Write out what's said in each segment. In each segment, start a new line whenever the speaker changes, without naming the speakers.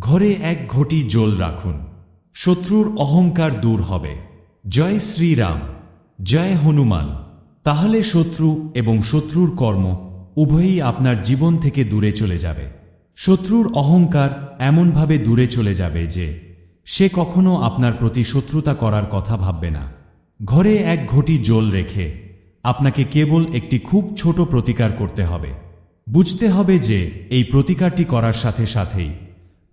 ঘরে এক ঘটি জল রাখুন। শত্রুর অহংকার দূর হবে। জয় শ্রীরাম, জয় হনুমান। তাহলে শত্রু এবং শত্রুর কর্ম উভয়ই আপনার জীবন থেকে দূরে চলে যাবে। শত্রুর অহংকার এমনভাবে দূরে চলে যাবে যে সে কখনো আপনার প্রতি শত্রুতা করার কথা ভাববে না। ঘরে এক ঘটি জল রেখে আপনাকে কেবল একটি খুব ছোট প্রতিকার করতে হবে। বুঝতে হবে যে এই প্রতিকারটি করার সাথে সাথেই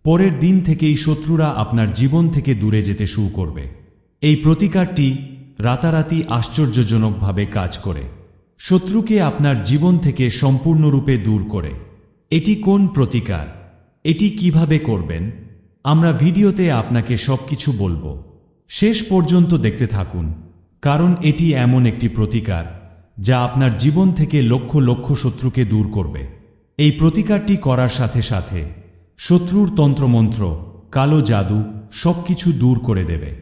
পরের দিন থেকেই শত্রুরা আপনার জীবন থেকে দূরে যেতে শুরু করবে। এই প্রতিকারটি রাতারাতি আশ্চর্যজনকভাবে কাজ করে। শত্রুকে আপনার জীবন থেকে সম্পূর্ণরূপে দূর করে। এটি কোন প্রতিকার? এটি কীভাবে করবেন? আমরা ভিডিওতে আপনাকে সবকিছু বলব। শেষ পর্যন্ত দেখতে থাকুন, কারণ এটি এমন একটি প্রতিকার যা আপনার জীবন থেকে লক্ষ লক্ষ শত্রুকে দূর করবে। এই প্রতিকারটি করার সাথে সাথে শত্রুর তন্ত্রমন্ত্র, কালো জাদু সবকিছু দূর করে দেবে।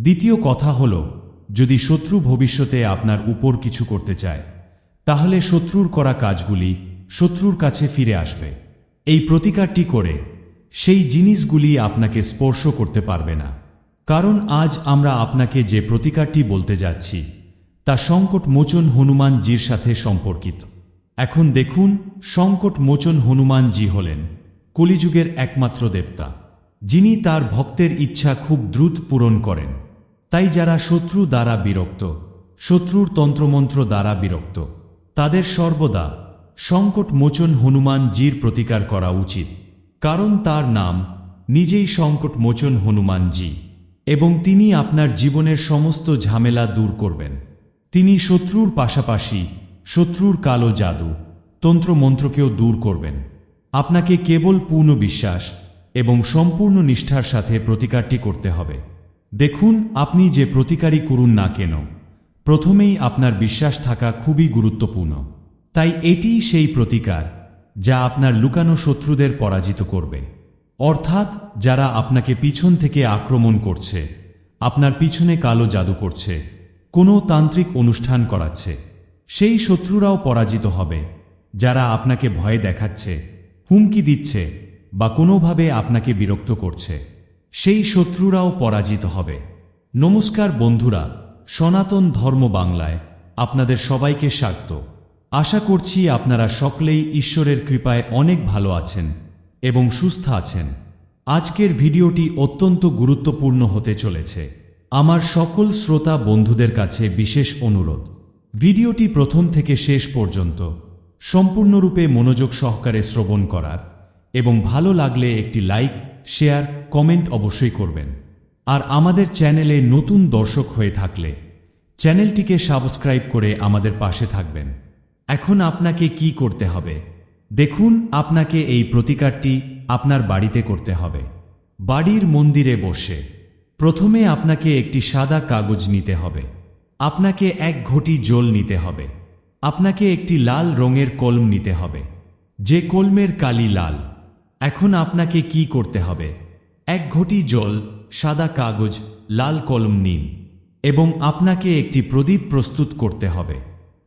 দ্বিতীয় কথা হল, যদি শত্রু ভবিষ্যতে আপনার উপর কিছু করতে চায়, তাহলে শত্রুর করা কাজগুলি শত্রুর কাছে ফিরে আসবে। এই প্রতিকারটি করে সেই জিনিসগুলি আপনাকে স্পর্শ করতে পারবে না। কারণ আজ আমরা আপনাকে যে প্রতিকারটি বলতে যাচ্ছি, তা সংকট মোচন হনুমানজির সাথে সম্পর্কিত। এখন দেখুন, সংকট মোচন হনুমানজি হলেন কলিযুগের একমাত্র দেবতা, যিনি তার ভক্তের ইচ্ছা খুব দ্রুত পূরণ করেন। তাই যারা শত্রু দ্বারা বিরক্ত, শত্রুর তন্ত্রমন্ত্র দ্বারা বিরক্ত, তাদের সর্বদা সংকট মোচন হনুমানজির প্রতিকার করা উচিত, কারণ তার নাম নিজেই সংকট মোচন হনুমানজি এবং তিনি আপনার জীবনের সমস্ত ঝামেলা দূর করবেন। তিনি শত্রুর পাশাপাশি শত্রুর কালো জাদু তন্ত্রমন্ত্রকেও দূর করবেন। আপনাকে কেবল পূর্ণ বিশ্বাস এবং সম্পূর্ণ নিষ্ঠার সাথে প্রতিকারটি করতে হবে। দেখুন, আপনি যে প্রতিকারই করুন না কেন, প্রথমেই আপনার বিশ্বাস থাকা খুবই গুরুত্বপূর্ণ। তাই এটিই সেই প্রতিকার যা আপনার লুকানো শত্রুদের পরাজিত করবে। অর্থাৎ, যারা আপনাকে পিছন থেকে আক্রমণ করছে, আপনার পিছনে কালো জাদু করছে, কোনো তান্ত্রিক অনুষ্ঠান করাচ্ছে, সেই শত্রুরাও পরাজিত হবে, যারা আপনাকে ভয় দেখাচ্ছে। হুমকি দিচ্ছে বা কোনোভাবে আপনাকে বিরক্ত করছে। সেই শত্রুরাও পরাজিত হবে। নমস্কার বন্ধুরা, সনাতন ধর্ম বাংলায় আপনাদের সবাইকে স্বাগত। আশা করছি আপনারা সকলেই ঈশ্বরের কৃপায় অনেক ভালো আছেন এবং সুস্থ আছেন। আজকের ভিডিওটি অত্যন্ত গুরুত্বপূর্ণ হতে চলেছে। আমার সকল শ্রোতা বন্ধুদের কাছে বিশেষ অনুরোধ। ভিডিওটি প্রথম থেকে শেষ পর্যন্ত সম্পূর্ণরূপে মনোযোগ সহকারে শ্রবণ করার এবং ভালো লাগলে একটি লাইক, শেয়ার, কমেন্ট অবশ্যই করবেন। আর আমাদের চ্যানেলে নতুন দর্শক হয়ে থাকলে চ্যানেলটিকে সাবস্ক্রাইব করে আমাদের পাশে থাকবেন। এখন আপনাকে কি করতে হবে? দেখুন, আপনাকে এই প্রতিকারটি আপনার বাড়িতে করতে হবে। বাড়ির মন্দিরে বসে প্রথমে আপনাকে একটি সাদা কাগজ নিতে হবে। আপনাকে এক ঘটি জল নিতে হবে। আপনাকে একটি লাল রঙের কলম নিতে হবে। যে কলমের কালি লাল। এখন আপনাকে কি করতে হবে? এক ঘটি জল, সাদা কাগজ, লাল কলম নিন এবং আপনাকে একটি প্রদীপ প্রস্তুত করতে হবে।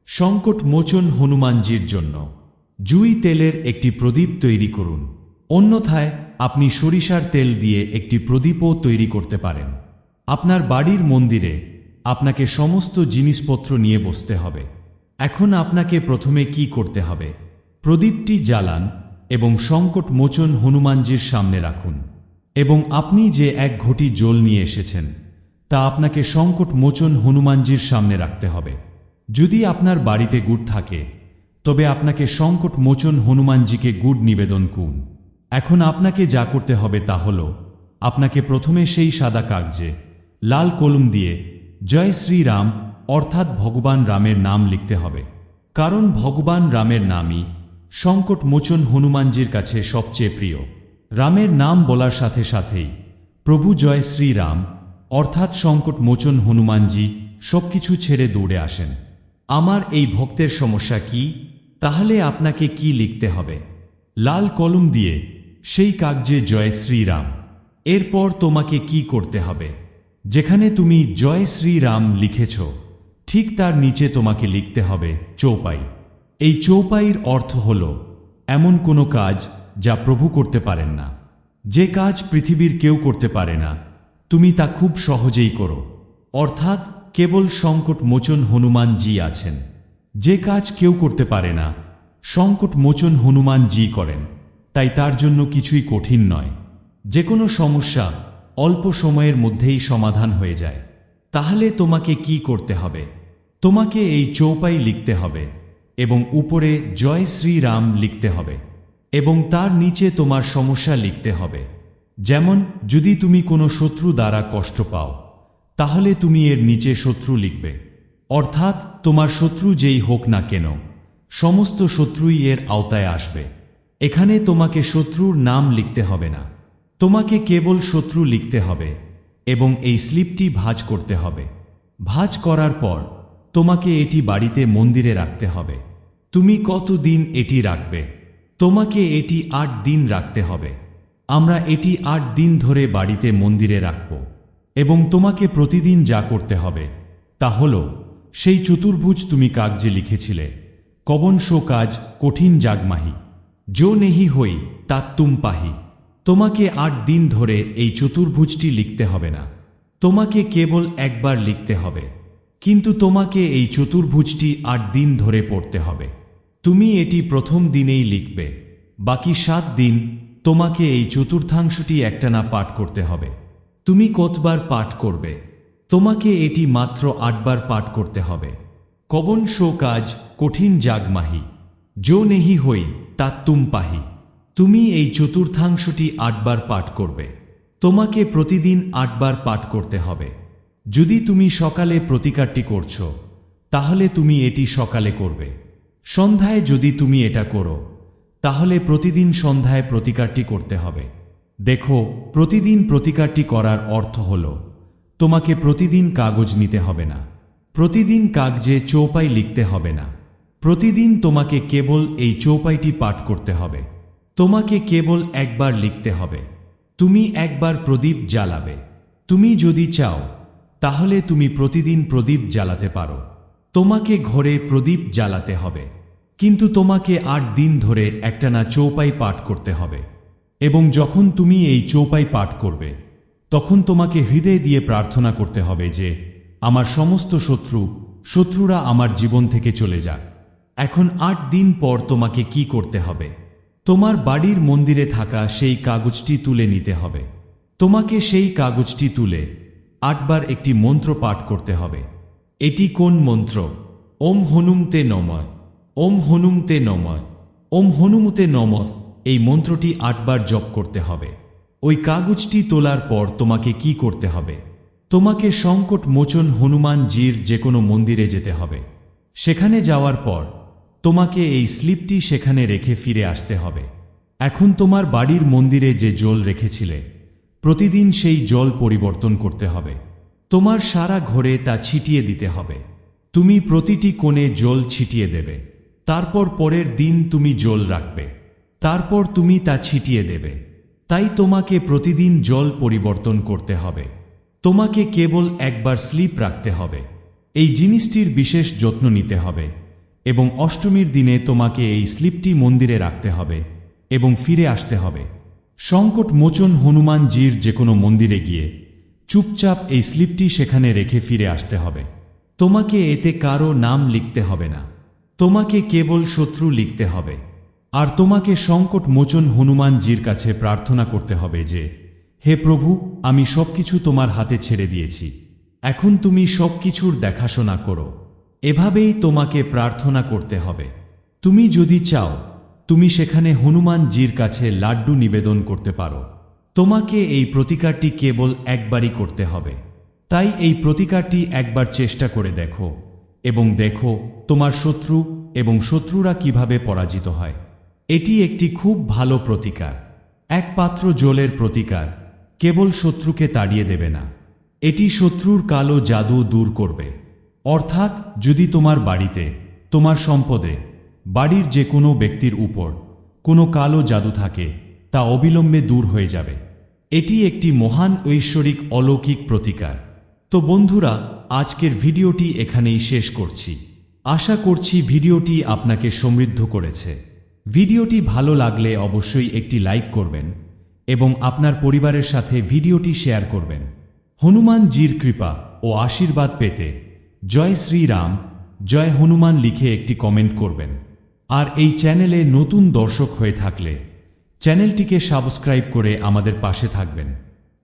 সংকট মোচন হনুমানজির জন্য। জুই তেলের একটি প্রদীপ তৈরি করুন। অন্যথায়, আপনি সরিষার তেল দিয়ে একটি প্রদীপও তৈরি করতে পারেন। আপনার বাড়ির মন্দিরে আপনাকে সমস্ত জিনিসপত্র নিয়ে বসতে হবে। এখন আপনাকে প্রথমে কি করতে হবে? প্রদীপটি জ্বালান এবং সংকট মোচন হনুমানজির সামনে রাখুন। এবং আপনি যে এক ঘটি জল নিয়ে এসেছেন, তা আপনাকে সংকট মোচন হনুমানজির সামনে রাখতে হবে। যদি আপনার বাড়িতে গুড় থাকে, তবে আপনাকে সংকট মোচন হনুমানজিকে গুড় নিবেদন করুন। এখন আপনাকে যা করতে হবে তা হল, আপনাকে প্রথমে সেই সাদা কাগজে লাল কলম দিয়ে জয় শ্রীরাম অর্থাৎ ভগবান রামের নাম লিখতে হবে। কারণ ভগবান রামের নামই সংকট মোচন হনুমানজির কাছে সবচেয়ে প্রিয়। রামের নাম বলার সাথে সাথেই প্রভু জয় শ্রীরাম, অর্থাৎ সংকট মোচন হনুমানজি সবকিছু ছেড়ে দৌড়ে আসেন। আমার এই ভক্তের সমস্যা কি? তাহলে আপনাকে কি লিখতে হবে? লাল কলম দিয়ে সেই কাগজে জয় শ্রীরাম, এরপর তোমাকে কি করতে হবে? যেখানে তুমি জয় শ্রীরাম লিখেছ। ঠিক তার নিচে তোমাকে লিখতে হবে চৌপাই। এই চৌপাইয়ের অর্থ হল, এমন কোনো কাজ যা প্রভু করতে পারেন না। যে কাজ পৃথিবীর কেউ করতে পারে না, তুমি তা খুব সহজেই করো। অর্থাৎ কেবল সংকট মোচন হনুমান জি আছেন। যে কাজ কেউ করতে পারে না, সংকট মোচন হনুমান জি করেন। তাই তার জন্য কিছুই কঠিন নয়। যে কোনো সমস্যা অল্প সময়ের মধ্যেই সমাধান হয়ে যায়। তাহলে তোমাকে কি করতে হবে? তোমাকে এই চৌপাই লিখতে হবে এবং উপরে জয় শ্রীরাম লিখতে হবে এবং তার নিচে তোমার সমস্যা লিখতে হবে। যেমন, যদি তুমি কোনো শত্রু দ্বারা কষ্ট পাও, তাহলে তুমি এর নিচে শত্রু লিখবে। অর্থাৎ, তোমার শত্রু যেই হোক না কেন, সমস্ত শত্রুই এর আওতায় আসবে। এখানে তোমাকে শত্রুর নাম লিখতে হবে না। তোমাকে কেবল শত্রু লিখতে হবে এবং এই স্লিপটি ভাজ করতে হবে। ভাজ করার পর তোমাকে এটি বাড়িতে মন্দিরে রাখতে হবে। তুমি কতদিন এটি রাখবে? তোমাকে এটি আট দিন রাখতে হবে। আমরা এটি আট দিন ধরে বাড়িতে মন্দিরে রাখব এবং তোমাকে প্রতিদিন যা করতে হবে, তা হল, সেই চতুর্ভুজ তুমি কাগজে লিখেছিলে। কবন শো কাজ কঠিন জাগমাহি। জো নেহি হই, তা তুম পাহি। তোমাকে আট দিন ধরে এই চতুর্ভুজটি লিখতে হবে না। তোমাকে কেবল একবার লিখতে হবে। কিন্তু তোমাকে এই চতুর্ভুজটি আট দিন ধরে পড়তে হবে। তুমি এটি প্রথম দিনেই লিখবে। বাকি সাত দিন তোমাকে এই চতুর্থাংশটি একটানা পাঠ করতে হবে। তুমি কতবার পাঠ করবে? তোমাকে এটি মাত্র আটবার পাঠ করতে হবে। কবন শো কাজ কঠিন জাগমাহি যো নেহি হই, তা তুম পাহি। তুমি এই চতুর্থাংশটি আটবার পাঠ করবে। তোমাকে প্রতিদিন আটবার পাঠ করতে হবে। যদি তুমি সকালে প্রতিকারটি করছ, তাহলে তুমি এটি সকালে করবে। সন্ধ্যায় যদি তুমি এটা করো, তাহলে প্রতিদিন সন্ধ্যায় প্রতিকারটি করতে হবে। দেখো, প্রতিদিন প্রতিকারটি করার অর্থ হল, তোমাকে প্রতিদিন কাগজ নিতে হবে না। প্রতিদিন কাগজে চৌপাই লিখতে হবে না। প্রতিদিন তোমাকে কেবল এই চৌপাইটি পাঠ করতে হবে। তোমাকে কেবল একবার লিখতে হবে। তুমি একবার প্রদীপ জ্বালাবে। তুমি যদি চাও তাহলে তুমি প্রতিদিন প্রদীপ জ্বালাতে পারো। তোমাকে ঘরে প্রদীপ জ্বালাতে হবে। কিন্তু তোমাকে আট দিন ধরে একটানা চৌপাই পাঠ করতে হবে। এবং যখন তুমি এই চৌপাই পাঠ করবে, তখন তোমাকে হৃদয় দিয়ে প্রার্থনা করতে হবে যে, আমার সমস্ত শত্রু, শত্রুরা আমার জীবন থেকে চলে যাক। এখন আট দিন পর তোমাকে কি করতে হবে? তোমার বাড়ির মন্দিরে থাকা সেই কাগজটি তুলে নিতে হবে। তোমাকে সেই কাগজটি তুলে আটবার একটি মন্ত্র পাঠ করতে হবে। এটি কোন মন্ত্র? ওম হনুমতে নময় ওম হনুমতে নময় ওম হনুমতে নমঃ। এই মন্ত্রটি আটবার জপ করতে হবে। ওই কাগজটি তোলার পর তোমাকে কি করতে হবে? তোমাকে সংকট মোচন হনুমান জির যে কোনো মন্দিরে যেতে হবে। সেখানে যাওয়ার পর তোমাকে এই স্লিপটি সেখানে রেখে ফিরে আসতে হবে। এখন তোমার বাড়ির মন্দিরে যে জল রেখেছিলে প্রতিদিন সেই জল পরিবর্তন করতে হবে। তোমার সারা ঘরে তা ছিটিয়ে দিতে হবে। তুমি প্রতিটি কোণে জল ছিটিয়ে দেবে। তারপর পরের দিন তুমি জল রাখবে। তারপর তুমি তা ছিটিয়ে দেবে। তাই তোমাকে প্রতিদিন জল পরিবর্তন করতে হবে। তোমাকে কেবল একবার স্লিপ রাখতে হবে। এই জিনিসটির বিশেষ যত্ন নিতে হবে এবং অষ্টমীর দিনে তোমাকে এই স্লিপটি মন্দিরে রাখতে হবে এবং ফিরে আসতে হবে। সংকট মোচন হনুমানজির যে কোনো মন্দিরে গিয়ে চুপচাপ এই স্লিপটি সেখানে রেখে ফিরে আসতে হবে। তোমাকে এতে কারও নাম লিখতে হবে না। তোমাকে কেবল শত্রু লিখতে হবে। আর তোমাকে সংকট মোচন হনুমানজির কাছে প্রার্থনা করতে হবে যে, হে প্রভু, আমি সবকিছু তোমার হাতে ছেড়ে দিয়েছি। এখন তুমি সবকিছুর দেখাশোনা করো। এভাবেই তোমাকে প্রার্থনা করতে হবে। তুমি যদি চাও তুমি সেখানে হনুমানজির কাছে লাড্ডু নিবেদন করতে পারো। তোমাকে এই প্রতিকারটি কেবল একবারই করতে হবে। তাই এই প্রতিকারটি একবার চেষ্টা করে দেখো এবং দেখো তোমার শত্রু এবং শত্রুরা কীভাবে পরাজিত হয়। এটি একটি খুব ভালো প্রতিকার। এক পাত্র জলের প্রতিকার কেবল শত্রুকে তাড়িয়ে দেবে না। এটি শত্রুর কালো জাদু দূর করবে। অর্থাৎ যদি তোমার বাড়িতে, তোমার সম্পদে বাড়ির যে কোনো ব্যক্তির উপর কোনো কালো জাদু থাকে, তা অবিলম্বে দূর হয়ে যাবে। এটি একটি মহান ঐশ্বরিক অলৌকিক প্রতিকার। তো বন্ধুরা, আজকের ভিডিওটি এখানেই শেষ করছি। আশা করছি ভিডিওটি আপনাকে সমৃদ্ধ করেছে। ভিডিওটি ভালো লাগলে অবশ্যই একটি লাইক করবেন এবং আপনার পরিবারের সাথে ভিডিওটি শেয়ার করবেন। হনুমান হনুমানজির কৃপা ও আশীর্বাদ পেতে জয় শ্রীরাম, জয় হনুমান লিখে একটি কমেন্ট করবেন। আর এই চ্যানেলে নতুন দর্শক হয়ে থাকলে চ্যানেলটিকে সাবস্ক্রাইব করে আমাদের পাশে থাকবেন।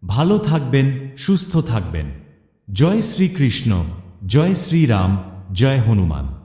ভালো থাকবেন, সুস্থ থাকবেন। জয় শ্রীকৃষ্ণ, জয় শ্রীরাম, জয় হনুমান।